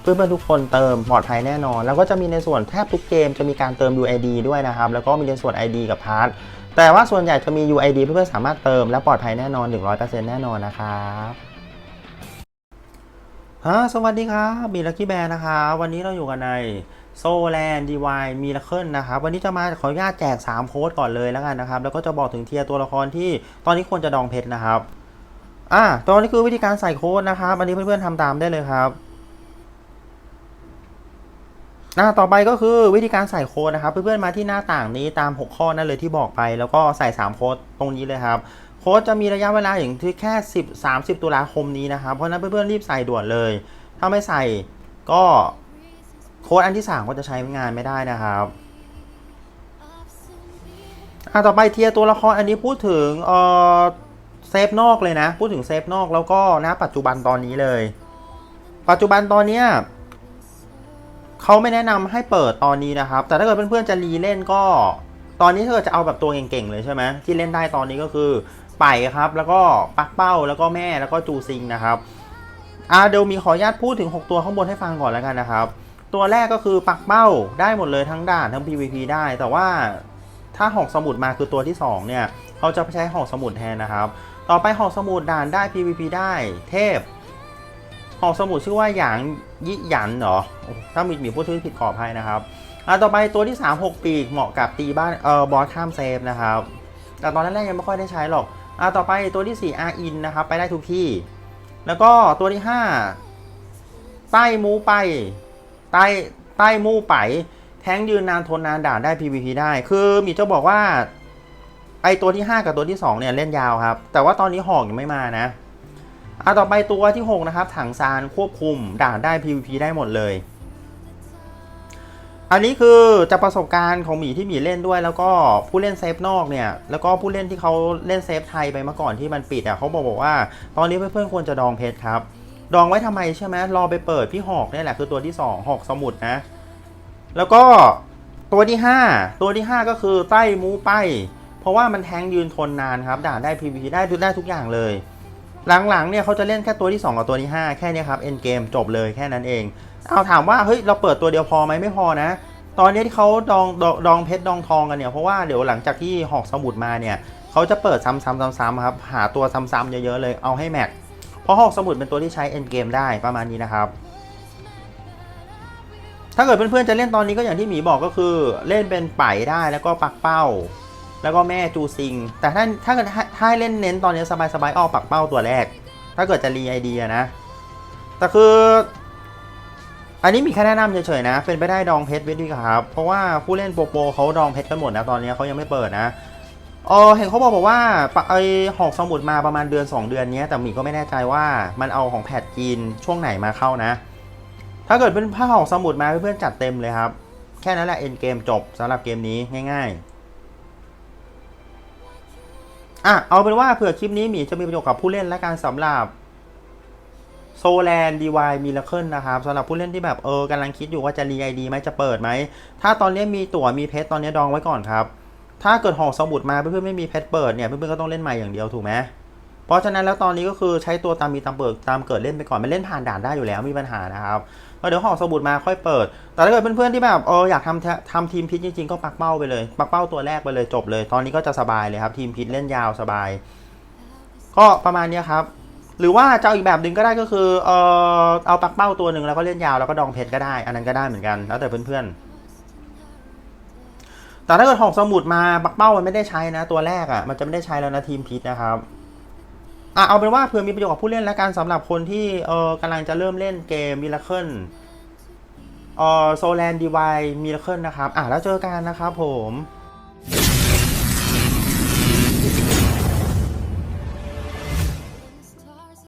เพื่อนๆทุกคนเติมปลอดภัยแน่นอน แล้วก็จะมีในส่วนแทบทุกเกมจะมีการเติม UID ด้วยนะครับ แล้วก็มีในส่วน ID กับพาร์ทแต่ว่าส่วนใหญ่จะมี UID เพื่อนๆสามารถเติมและปลอดภัยแน่นอน 100%แน่นอนนะครับฮะสวัสดีครับมีลักกี้แบร์นะครับวันนี้เราอยู่กันในโซแลนดีวายมีลัคเคิลนะครับ วันนี้จะมาขออนุญาตแจก 3 โค้ดก่อนเลยแล้วกันนะครับ แล้วก็จะบอกถึงเทียร์ตัวละครที่ตอนนี้ควรจะดองเพชรนะครับ อ่าตอนนี้คือวิธีการใส่โค้ดนะครับ อันนี้เพื่อนๆทำตามได้เลยครับ อ่าต่อไปก็คือวิธีการใส่โค้ดนะครับเพื่อนๆมาที่หน้าต่างนี้ตาม 6 ข้อนั่นเลยที่บอกไป แล้วก็ใส่ 3 โค้ดตรงนี้เลยครับโค้ดจะมีระยะเวลาอย่างที่แค่ 10 30 ตุลาคมนี้นะครับ เพราะนั้นเพื่อนๆรีบใส่ด่วนเลย ถ้าไม่ใส่ก็โค้ดอันที่ 3 ก็จะใช้งานไม่ได้นะครับอ่าต่อไปเทียตัวละครอันนี้พูดถึงเอ่อเซฟนอกเลยนะ พูดถึงเซฟนอกแล้วก็ณปัจจุบันตอนนี้เลย ปัจจุบันตอนเนี้ย เขาไม่แนะนำให้เปิดตอนนี้นะครับ แต่ถ้าเกิดเพื่อนๆจะรีเล่นก็ ตอนนี้ถ้าเกิดจะเอาแบบตัวเก่งๆเลยใช่ไหมที่เล่นได้ตอนนี้ก็คือไปครับ แล้วก็ปักเป้าแล้วก็แม่แล้วก็จูซิงนะครับอ่าเดี๋ยวมีขออนุญาตพูดถึง 6 ตัวข้างบนให้ฟังก่อนแล้วกันนะครับ ตัวแรกก็คือปักเป้าได้หมดเลยทั้งด่านทั้ง PVP ได้ แต่ว่าถ้าหอกสมุดมาคือตัวที่ 2 เนี่ยเขาจะใช้หอกสมุดแทนนะครับ ต่อไปหอกสมุดด่านได้ PVP ได้ เทพ หอกสมุดชื่อว่าหยางยิหยันเหรอ ถ้ามีมีผู้ชื่อผิดขออภัยนะครับอะต่อไปตัวที่ 3 6 ปีกเหมาะกับตีบ้านเอ่อบอสข้ามเซฟนะครับ แต่ตอนแรกๆยังไม่ค่อยได้ใช้หรอกอะต่อไปตัวที่ 4 R in นะครับ ไปได้ทุกที่ แล้วก็ตัวที่ 5 ใต้มูไป ใต้ใต้มูไป แทงยืนนานทนนานด่านได้ PVP ได้ คือมีเจะบอกว่าไอตัวที่ 5 กับตัวที่ 2 เนี่ยเล่นยาวครับ แต่ว่าตอนนี้หอกยังไม่มานะ อะต่อไปตัวที่ 6 นะครับ ถังซานควบคุมด่านได้ PVP ได้หมดเลย อันนี้คือจากประสบการณ์ของหมีที่หมีเล่นด้วย แล้วก็ผู้เล่นเซฟนอกเนี่ย แล้วก็ผู้เล่นที่เขาเล่นเซฟไทยไปเมื่อก่อนที่มันปิดอะเขาบอกบอกว่า ตอนนี้เพื่อนๆควรจะดองเพชรครับ ดองไว้ทำไมใช่ไหมรอไปเปิดพี่หอกเนี่ยแหละคือตัวที่ 2 หอกสมุดนะ แล้วก็ตัวที่ 5 ตัวที่ 5 ก็คือใต้มูไป เพราะว่ามันแทงยืนทนนานครับด่าได้ PVP ได้ได้ทุกอย่างเลย หลังๆเนี่ยเขาจะเล่นแค่ตัวที่ 2 กับตัวที่ 5 แค่นี้ครับเอ็นเกมจบเลยแค่นั้นเอง เอาถามว่าเฮ้ยเราเปิดตัวเดียวพอไหมไม่พอนะ ตอนนี้ที่เขาดองดองดองเพชรดองทองกันเนี่ยเพราะว่าเดี๋ยวหลังจากที่หอกสมุดมาเนี่ยเขาจะเปิดซ้ำๆๆๆครับหาตัวซ้ำๆเยอะๆเลยเอาให้แม็กเพราะหอกสมุดเป็นตัวที่ใช้เอ็นเกมได้ประมาณนี้นะครับถ้าเกิดเพื่อนๆจะเล่นตอนนี้ก็อย่างที่หมีบอกก็คือเล่นเป็นไป่ได้แล้วก็ปักเป้า แล้วก็แม่จูซิง แต่ถ้าถ้าเกิดถ้าให้เล่นเน้นตอนนี้สบายๆออกปักเป้าตัวแรก ถ้าเกิดจะรีไอเดียนะ แต่คือ อันนี้มีแค่แนะนำเฉยๆนะ เป็นไปได้ดองเพชรไว้ดีครับ เพราะว่าผู้เล่นโปรโปรเขาดองเพชรกันหมดนะตอนนี้เขายังไม่เปิดนะเออเห็นเขาบอกบอกว่าไอหอกสมุดมาประมาณเดือน 2 เดือนนี้แต่หมีก็ไม่แน่ใจว่ามันเอาของแพทจีนช่วงไหนมาเข้านะ ถ้าเกิดเป็นผ้าหอกสมุดมาเพื่อนๆจัดเต็มเลยครับ แค่นั้นแหละเอ็นเกมจบสำหรับเกมนี้ง่าย ๆ อะเอาเป็นว่าเผื่อคลิปนี้มีจะมีประโยชน์กับผู้เล่นและการสำหรับโซแลนดีวายมิลเคิลนะครับสำหรับผู้เล่นที่แบบเออกำลังคิดอยู่ว่าจะรีไอดีไหมจะเปิดไหม ถ้าตอนนี้มีตั๋วมีเพชรตอนนี้ดองไว้ก่อนครับ ถ้าเกิดหอกสมุดมาเพื่อนๆไม่มีเพชรเปิดเนี่ยเพื่อนๆก็ต้องเล่นใหม่อย่างเดียวถูกไหม เพราะฉะนั้นแล้วตอนนี้ก็คือใช้ตัวตามมีตามเปิดตามเกิดเล่นไปก่อนมันเล่นผ่านด่านได้อยู่แล้วไม่มีปัญหานะครับแล้วเดี๋ยวหอกสมุดมาค่อยเปิด แต่ถ้าเกิดเพื่อนๆที่แบบเอออยากทำทำทีมพิษจริงๆก็ปักเป้าไปเลยปักเป้าตัวแรกไปเลยจบเลย ตอนนี้ก็จะสบายเลยครับ ทีมพิษเล่นยาวสบาย ก็ประมาณนี้ครับ หรือว่าจะเอาอีกแบบหนึ่งก็ได้ก็คือเออเอาปักเป้าตัวหนึ่งแล้วก็เล่นยาวแล้วก็ดองเพชรก็ได้ อันนั้นก็ได้เหมือนกันแล้วแต่เพื่อนๆแต่ถ้าเกิดหอกสมุดมาปักเป้ามันไม่ได้ใช้นะ ตัวแรกอะ่ะมันจะไม่ได้ใช้แล้วนะทีมพิษนะครับ อะเอาเป็นว่าเผื่อมีประโยชน์กับผู้เล่นและการสำหรับคนที่เออกำลังจะเริ่มเล่นเกมมิราเคิลเออโซแลนดีไวมิราเคิลนะครับ อะแล้วเจอกันนะครับผม